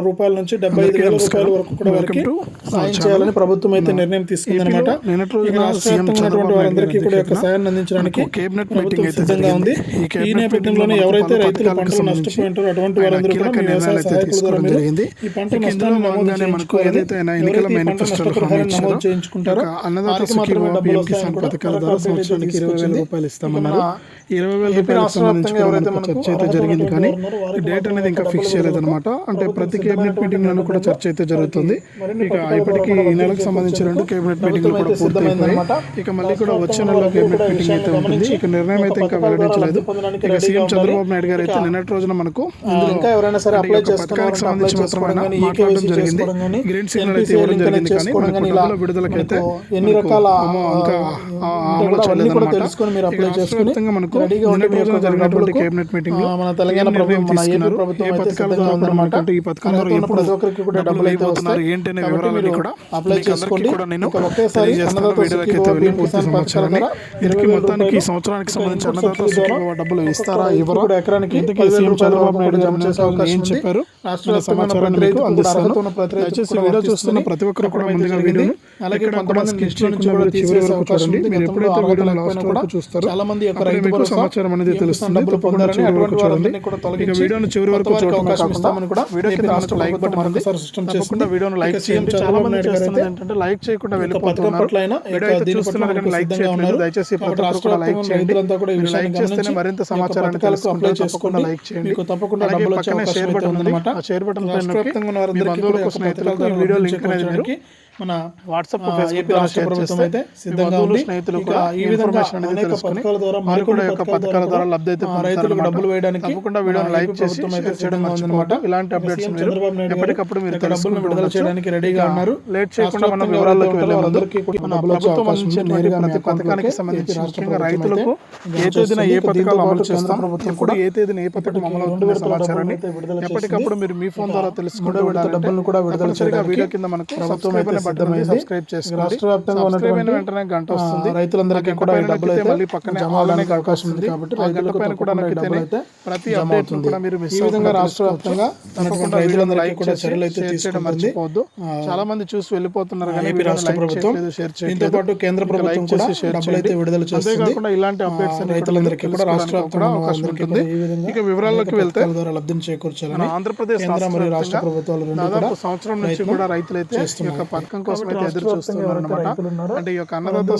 రూపాయల నుంచి డెబ్బై ఐదు వేల రూపాయల వరకు కూడా వారికి సాయం చేయాలని ప్రభుత్వం అయితే నిర్ణయం తీసుకుందనమాట ఉన్నటువంటి వారందరికీ కూడా యొక్క సాయాన్ని అందించడానికి ప్రభుత్వం సిద్ధంగా ఉంది. ఈ నేపథ్యంలోనే ఎవరైతే రైతులు పంటలు నష్టపోయింటారో అటువంటి వారందరూ కూడా మీ వ్యవసాయ సహాయకుల ద్వారా మీరు ఈ పంట నష్టాలను నమోదు చేయించుకోవాలి. ఎవరైతే పంట నష్టపరిహారం నమోదు చేయించుకుంటారో వారికి మాత్రమే డబ్బులు వస్తాయని సంవత్సరానికి ఇరవై వేల రూపాయలు ఇస్తామన్నారు. ఇరవై వేల రూపాయలు ఎవరైతే చర్చ అయితే జరిగింది కానీ డేట్ అనేది ఇంకా ఫిక్స్ చేయలేదన్నమాట అంటే ప్రతి కేబినెట్ మీటింగ్లను కూడా చర్చ అయితే జరుగుతుంది. ఇక ఇప్పటికీ ఈ నెలకు సంబంధించి రెండు కేబినెట్ మీటింగ్ కూడా పూర్తయిపోయాయి. ఇక మళ్ళీ కూడా వచ్చే నెలలో కేబినెట్ మీటింగ్ అయితే ఉంటుంది. ఇక నిర్ణయం అయితే ఇంకా వెల్లడించలేదు ఇక సీఎం చంద్రబాబు నాయుడు గారు అయితే నిన్నటి రోజున మనకు ఇంకా ఎవరైనా సరే అప్లై పథకానికి సంబంధించి మాత్రమే మాట్లాడడం జరిగింది. గ్రీన్ సిగ్నల్ అయితే ఇవ్వడం జరిగింది కానీ మనకు విడుదలకైతే ఎన్ని రకాల అమలు చేయలేదన్నమాట. అప్లై మనకు నిన్నటి రోజున జరిగినటువంటి కేబినెట్ మీటింగ్ మన తెలంగాణ ప్రభుత్వం తీసుకున్నారు? ఏ పథకాలు ఈ పథకాలు అందరూ ఎప్పుడు ఒక్కరికి కూడా డబ్బులు అయిపోతున్నారు ఏంటి అనే వివరాలన్నీ కూడా అప్లై చేసుకోండి కూడా నేను ఒకేసారి వీరికి మొత్తానికి ఈ సంవత్సరానికి సంబంధించి అన్నదాత డబ్బులు ఇస్తారా ఇవ్వరా? ఎకరానికి ఇంతకీ సీఎం చంద్రబాబు నాయుడు జమ చేసే అవకాశం ఏం చెప్పారు? రాష్ట్ర సమాచారాన్ని లేదు అందిస్తాను దయచేసి వీడియో చూస్తున్న ప్రతి ఒక్కరు కూడా ముందుగా వీడియోను అలాగే కొంతమంది స్కెచ్ నుంచి కూడా తీసేసే అవకాశం ఉంది. మీరు ఎప్పుడైతే వీడియోని లాస్ట్ వరకు చూస్తారో చాలా మంది యొక్క రైతు సమాచారం అనేది తెలుస్తుంది. తప్పకుండా చివరి చూడండి వీడియోను చివరి వరకు చూడటం కాకుండా వీడియో లైక్ బటన్ వీడియోను లైక్ చేయండి. చాలా మంది లైక్ చేయకుండా వెళ్ళిపోతున్నారు. వీడియో అయితే లైక్ చేయట్లేదు. దయచేసి కూడా లైక్ చేయండి. మరింత సమాచారాన్ని తెలుసుకుంటారు తప్పకుండా లైక్ చేయండి. తప్పకుండా డబ్బులు వచ్చే share share button video link అనేది మన వాట్సాప్ ఏపీ రాష్ట్ర ప్రభుత్వం అయితే సిద్ధంగా ఉంది. స్నేహితులు కూడా ఈ విధంగా పథకాల ద్వారా యొక్క పథకాల ద్వారా లబ్ధి అయితే రైతులకు డబ్బులు వేయడానికి తప్పకుండా వీడియోని లైక్ చేసి అయితే చేయడం అనమాట ఇలాంటి అప్డేట్స్ మీరు ఎప్పటికప్పుడు మీరు డబ్బులు విడుదల చేయడానికి రెడీగా ఉన్నారు. లేట్ చేయకుండా మనం వివరాల్లోకి వెళ్ళే పథకానికి సంబంధించి రైతులకు ఏ తేదీన ఏ పథకాలు అమలు చేస్తాం కూడా ఏ తేదీన ఏ పథకం అమలు అవుతుంది సమాచారాన్ని ఎప్పటికప్పుడు మీరు మీ ఫోన్ ద్వారా తెలుసుకుంటే డబ్బులు కూడా విడుదల చేయగా వీడియో కింద మనకు ప్రభుత్వం బట్టన్ రాష్ట్ర వ్యాప్తంగా వెంటనే గంట వస్తుంది. రైతులందరికీ కూడా డబ్బులు అయితే పక్కన అవడానికి అవకాశం ఉంది కాబట్టి రైతులకు కూడా డబ్బులు అయితే ప్రతి అప్డేట్ ఈ విధంగా రాష్ట్ర వ్యాప్తంగా రైతులందరూ రైతులందరికీ కూడా చర్యలు అయితే తీసుకోవడం మర్చిపోవద్దు. చాలా మంది చూసి వెళ్ళిపోతున్నారు కానీ రాష్ట్ర ప్రభుత్వం దీంతో పాటు కేంద్ర ప్రభుత్వం కూడా డబ్బులు అయితే విడుదల చేస్తుంది. ఇలాంటి అప్డేట్స్ రైతులందరికీ కూడా రాష్ట్ర వ్యాప్తంగా అవకాశం ఉంటుంది. ఇక వివరాల్లోకి వెళ్తే ద్వారా లబ్ధి చేకూర్చాలని ఆంధ్రప్రదేశ్ మరియు రాష్ట్ర ప్రభుత్వాలు సంవత్సరం నుంచి కూడా రైతులు అయితే చేస్తున్నారు పథకం కోసం అయితే ఎదురు చూస్తున్నారు అనమాట అంటే ఈ యొక్క అన్నదాత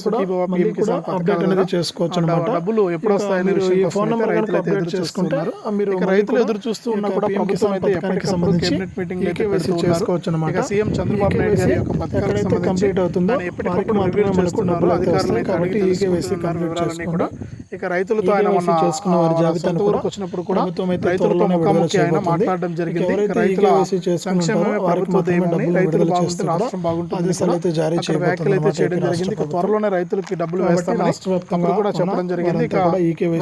చేసుకోవచ్చు అనమాట డబ్బులు ఎప్పుడు వస్తాయని ఫోన్ నెంబర్ రైతులు అయితే ఎదురు చేసుకుంటారు మీరు రైతులు ఎదురు చూస్తూ ఉన్న కూడా ప్రభుత్వం అయితే ఎప్పటికీ సంబంధించి కేబినెట్ మీటింగ్ అయితే చేసుకోవచ్చు అనమాట సీఎం చంద్రబాబు నాయుడు గారి యొక్క పథకానికి కంప్లీట్ అవుతుందో ఎప్పటికప్పుడు రివ్యూ చేస్తున్నారు అధికారులు అయితే అడిగి ఈకేవైసీ కంప్లీట్ చేసుకుంటారు ఇక రైతులతో ఆయన చేసుకున్న వారి జాబితాను వరకు వచ్చినప్పుడు కూడా రైతులతో ముఖాముఖి ఆయన మాట్లాడడం జరిగింది రైతుల సంక్షేమమే ప్రభుత్వ రైతులు బాగుంటే రాష్ట్రం బాగుంటుంది జారీ వ్యాఖ్యలు అయితే చేయడం జరిగింది. త్వరలోనే రైతులకి డబ్బులు వేస్తామని కూడా చెప్పడం జరిగింది. ఇక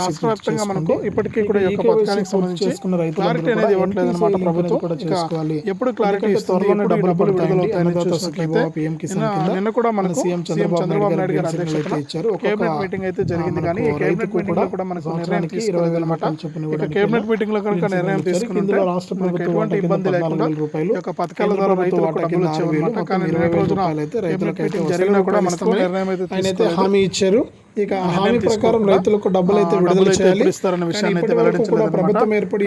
రాష్ట్ర వ్యాప్తంగా మనకు ఇప్పటికీ కూడా యొక్క పథకానికి సంబంధించి క్లారిటీ అనేది ఇవ్వట్లేదు అనమాట ప్రభుత్వం. ఎప్పుడు క్లారిటీ ఇస్తుంది? డబ్బులు విడుదల నిన్న కూడా మన సీఎం చంద్రబాబు నాయుడు గారు అధ్యక్షతన కేబినెట్ మీటింగ్ అయితే జరిగింది కానీ కేబినెట్ మీటింగ్లో కేబినెట్ మీటింగ్లో కనుక నిర్ణయం తీసుకుంటే రాష్ట్ర ప్రభుత్వం ఇబ్బంది లేకుండా రూపాయలు ఒక పథకాల ద్వారా రైతులకు డబ్బులు వచ్చేవన్నమాట కానీ రేపు రోజున రైతులకు జరిగినా కూడా మనకు నిర్ణయం అయితే హామీ ఇచ్చారు. ఇక హామీ ప్రకారం రైతులకు డబ్బులు అయితే విడుదల చేయాలి. ఇస్తారన్న విషయాన్ని అయితే వెల్లడించలేదు ప్రభుత్వం ఏర్పడి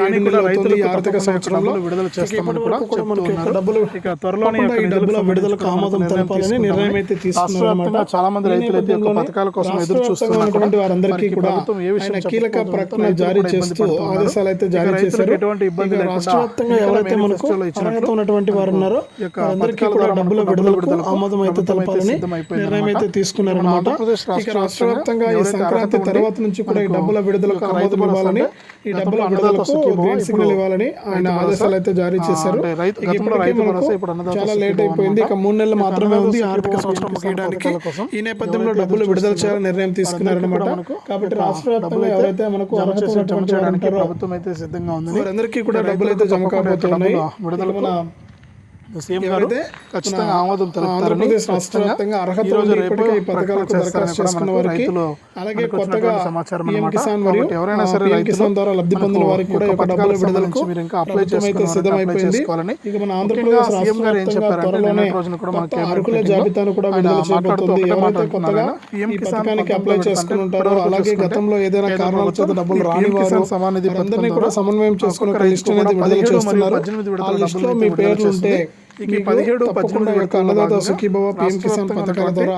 రైతులు ఆర్థిక సంవత్సరంలో విడుదల చేస్తామని కూడా డబ్బులు ఇక త్వరలోనే ఈ డబ్బుల విడుదలకు ఆమోదం తెలపాలని నిర్ణయం అయితే తీసుకున్నారన్నమాట చాలా మంది రైతులు అయితే పథకాల కోసం ఎదురు చూస్తున్నటువంటి వారందరికీ కూడా ఏ విషయం కీలక ప్రకటన జారీ చేస్తూ ఆదేశాలు అయితే జారీ చేశారు. ఎటువంటి ఇబ్బంది రాష్ట్ర వ్యాప్తంగా ఎవరైతే మనకు అర్హత ఉన్నటువంటి వారు ఉన్నారో అందరికీ కూడా డబ్బుల విడుదలకు ఆమోదం అయితే తెలపాలని నిర్ణయం అయితే తీసుకున్నారన్నమాట ఇక రాష్ట్ర వ్యాప్తంగా ఈ సంక్రాంతి తర్వాత నుంచి కూడా ఈ డబ్బుల విడుదలకు ఆమోదం ఇవ్వాలని ఈ డబ్బుల విడుదలకు గ్రీన్ సిగ్నల్ ఇవ్వాలని ఆయన ఆదేశాలు అయితే జారీ చేశారు. చాలా లేట్ అయిపోయింది. ఇక మూడు నెలలు. మాత్రమే ఉంది ఆర్థిక సంవత్సరం ముగియడానికి. ఈ నేపథ్యంలో డబ్బులు విడుదల చేయాలని నిర్ణయం తీసుకున్నారనమాట కాబట్టి రాష్ట్ర వ్యాప్తంగా ఎవరైతే మనకు అర్హత ఉన్నటువంటి ప్రభుత్వం అయితే సిద్ధంగా ఉంది వారందరికీ కూడా డబ్బులు అయితే జమ కాబోతున్నాయి. విడుదల సీఎం గారు ఎవరైతే ఖచ్చితంగా ఆమోదం తెలుపుతారని ఆంధ్రప్రదేశ్ రాష్ట్ర వ్యాప్తంగా అర్హత రోజు రేపు ఈ పథకాలకు దరఖాస్తు చేసుకున్న వారికి అలాగే కొత్తగా సమాచారం మరియు ఎవరైనా సరే కిసాన్ ద్వారా లబ్ధి పొందిన వారికి కూడా ఈ పథకాలకు విడుదలకు సంబంధించి మీరు ఇంకా అప్లై ప్రభుత్వం అయితే చేసుకున్న వారికి సిద్ధమైపోయింది అప్లై చేసుకోవాలని. ఇక మన ముఖ్యంగా ఆంధ్రప్రదేశ్ సీఎం రాష్ట్ర గారు ఏం వ్యాప్తంగా చెప్పారంటే త్వరలోనే నిన్నటి రోజున కూడా కొత్త మనకి అర్హుల మీటింగ్లో జాబితాను కూడా విడుదల చేయబోతుంది ఎవరైతే కొత్తగా ఈ పథకానికి అప్లై. చేసుకుని ఉంటారో అలాగే గతంలో ఏదైనా కారణాల చేత డబ్బులు రాని వారు కూడా సమన్వయం చేసుకుని ఒక ఒక్కొక్క లిస్ట్ రైతుకు అనేది కూడా విడుదల 17 మరియు చేస్తున్నారు 18 విడతల ఆ లిస్ట్లో డబ్బులు మీ పేర్లు ఉంటే ఈ పదిహేడు, ఈ యొక్క అన్నదాత సుఖీభవ పిఎం కిసాన్ పథకాల ద్వారా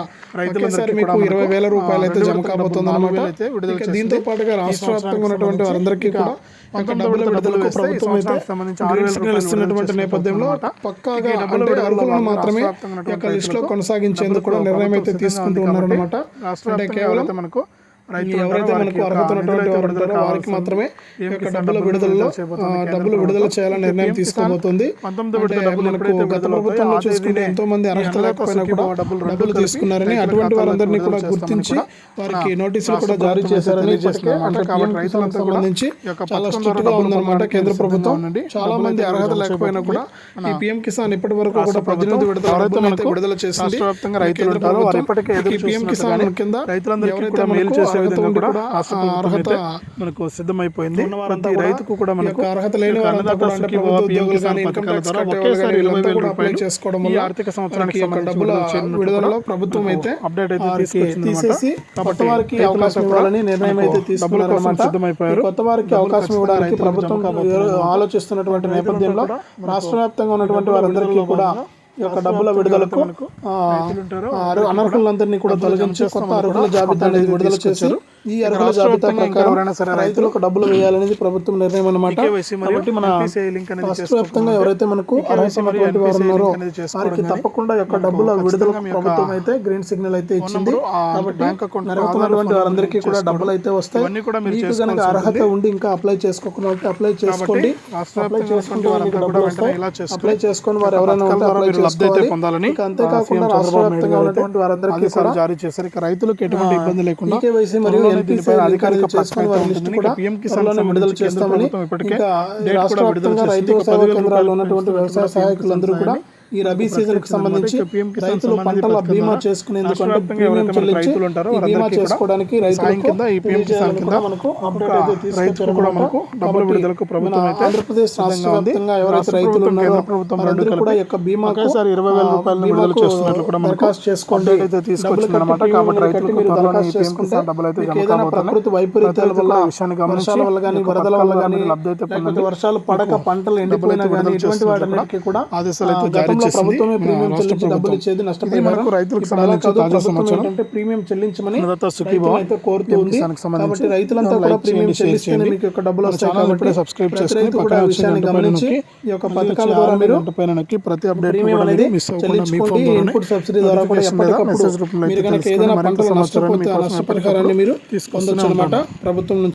మీకు ఇరవై వేల రూపాయలు అయితే జమ కాబోతుంది అనమాట దీంతో. పాటుగా రాష్ట్ర వ్యాప్తంగా ఉన్నటువంటి వారందరికీ కూడా డబ్బుల విడుదలకు ప్రభుత్వం అయితే గ్రీన్ సిగ్నల్ ఇస్తున్నటువంటి నేపథ్యంలో. పక్కాగా అంటే అర్హులను మాత్రమే యొక్క లిస్ట్లో కొనసాగించేందుకు కూడా నిర్ణయం అయితే తీసుకుంటూ రాష్ట్ర అంటే కేవలం మనకు రైతులు ఎవరైతే మనకు వారికి అర్హత ఉన్నటువంటి వారు ఉంటారో వారికి. మాత్రమే డబ్బుల విడుదలలో విడుదల డబ్బులు విడుదల. చేయాలని నిర్ణయం తీసుకోబోతుంది మనకు గత విడుదల ప్రభుత్వంలో చూసుకుంటే ఎంతో మంది అర్హత లేకపోయినా కూడా డబ్బులు తీసుకున్నారని అటువంటి వారందరినీ విడుదల కూడా గుర్తించి వారికి నోటీసులు కూడా జారీ చేశారని సంబంధించి చాలా స్ట్రిక్ట్గా ఉందన్నమాట కేంద్ర ప్రభుత్వం. చాలా మంది అర్హత విడుదల లేకపోయినా కూడా. ఈ పిఎం కిసాన్ ఇప్పటి వరకు కూడా అయితే మనకు విడుదల చేసింది రైతులు పిఎం కిసాన్ కింద రైతులందరికీ ఎవరైతే అర్హత విధంగా కూడా అర్హత మనకు సిద్ధమైపోయింది ప్రతి రైతుకు కూడా మనకు అర్హత లేని ఒకేసారి ఆర్థిక సంవత్సరానికి విడుదలలో ప్రభుత్వం అయితే అప్డేట్ అయితే కాబట్టి కొత్త వారికి అవకాశం ఇవ్వాలని నిర్ణయం అయితే తీసుకున్నారన్నమాట సిద్ధమైపోయారు. కొత్త వారికి అవకాశం ఇవ్వడానికి ప్రభుత్వం. ఆలోచిస్తున్నటువంటి నేపథ్యంలో రాష్ట్ర వ్యాప్తంగా ఉన్నటువంటి వారందరికీ కూడా యొక్క డబ్బుల విడుదలకు అనర్హులందరినీ కూడా తొలగించి కొత్త అర్హుల జాబితా అనేది విడుదల చేసి ఈ అర్హుల జాబితా ప్రకారం రైతులకు డబ్బులు వేయాలనేది ప్రభుత్వం నిర్ణయం మరియు కాబట్టి మన రాష్ట్ర వ్యాప్తంగా ఎవరైతే మనకు అర్హత ఉన్నటువంటి వారు ఉన్నారో వారికి తప్పకుండా యొక్క డబ్బుల విడుదల ప్రభుత్వం అయితే గ్రీన్ సిగ్నల్ అయితే ఇచ్చింది. కాబట్టి బ్యాంక్ అకౌంట్ అర్హత వాళ్ళందరికీ కూడా డబ్బులు అయితే వస్తాయి. మీకు కనుక అర్హత ఉండి ఇంకా అప్లై చేసుకోకుండా అప్లై చేసుకోండి. అప్లై చేసుకుంటే వారంతా డబ్బులు వస్తాయి. అప్లై చేసుకొని వారు ఎవరైనా ఉంటే అప్లై చేసుకోవాలి. అంతేకాకుండా రాష్ట్ర వ్యాప్తంగా ఉన్నటువంటి వారందరికీ కూడా జారీ చేశారు. ఇక రైతులకు ఎటువంటి ఇబ్బంది లేకుండా మరియు దీనిపై అధికారిక లిస్ట్ కూడా. పిఎం కిసాన్ విడుదల చేస్తామని ఇప్పటికే రాష్ట్ర వ్యాప్తంగా. రైతు సేవా కేంద్రాల్లో ఉన్నటువంటి వ్యవసాయ సహాయకులందరూ కూడా ఈ రబీ సీజన్కి సంబంధించి రైతులు పంటల బీమా చేసుకునేందుకు అంటే ప్రీమియం చెల్లించి రైతులు ఉంటారో ఈ బీమా చేసుకోవడానికి రైతులకు మనకు అప్డేట్ అయితే తీసుకొచ్చారు కూడా. మనకు డబ్బుల విడుదలకు ప్రభుత్వం అయితే ఆంధ్రప్రదేశ్ రాష్ట్ర. వ్యాప్తంగా ఎవరైతే రైతులు ఉన్నారో ప్రభుత్వం కూడా యొక్క బీమాకు ఒకేసారి ఇరవై వేల ఆ, రూపాయలను విడుదల చేస్తున్నట్లు కూడా మనకు దరఖాస్తు చేసుకోండి అయితే తీసుకొచ్చింది. కట్టి కాబట్టి రైతులకు త్వరలోనే ఈ పిఎం డబ్బులు అయితే జమ. ప్రకృతి వైపరీత్యాల ప్రతి వల్ల విషయాన్ని గమనించి వర్షాల వల్ల కానీ యొక్క వరదల వల్ల కానీ. వర్షాలు పడక పంటలు ఎండిపోయినా కానీ ఇటువంటి వాటన్నిటికీ కూడా ఆదేశాలు అయితే గతంలో చేసింది. ప్రభుత్వమే ప్రీమియం రాష్ట్ర చెల్లించి డబ్బులు ప్రభుత్వం. ఇచ్చేది ఇది నష్టపరిహారం మనకు రైతులకు సంబంధించి. ఏంటంటే ప్రీమియం చెల్లించమని అయితే కోరుతూ ఉంది కాబట్టి రైతులంతా కూడా ప్రీమియం చెల్లిస్తేనే. మీకు యొక్క డబ్బులు వస్తాయి కాబట్టి సబ్స్క్రైబ్ చేసుకుని పక్కన విషయాన్ని గమనించి ఈ యొక్క పథకాల ద్వారా మీరు ప్రతి అప్డేట్ అనేది మిస్ చెల్లించుకోండి ఇన్పుట్ సబ్సిడీ ద్వారా కూడా ఎప్పటికప్పుడు మీరు అయితే కనుక తెలుసుకొని ఏదైనా మరింత పంటలు సమాచారాన్ని నష్టపోతే ఆ మీకోసం నష్టపరిహారాన్ని మీరు అనమాట ప్రభుత్వం నుంచి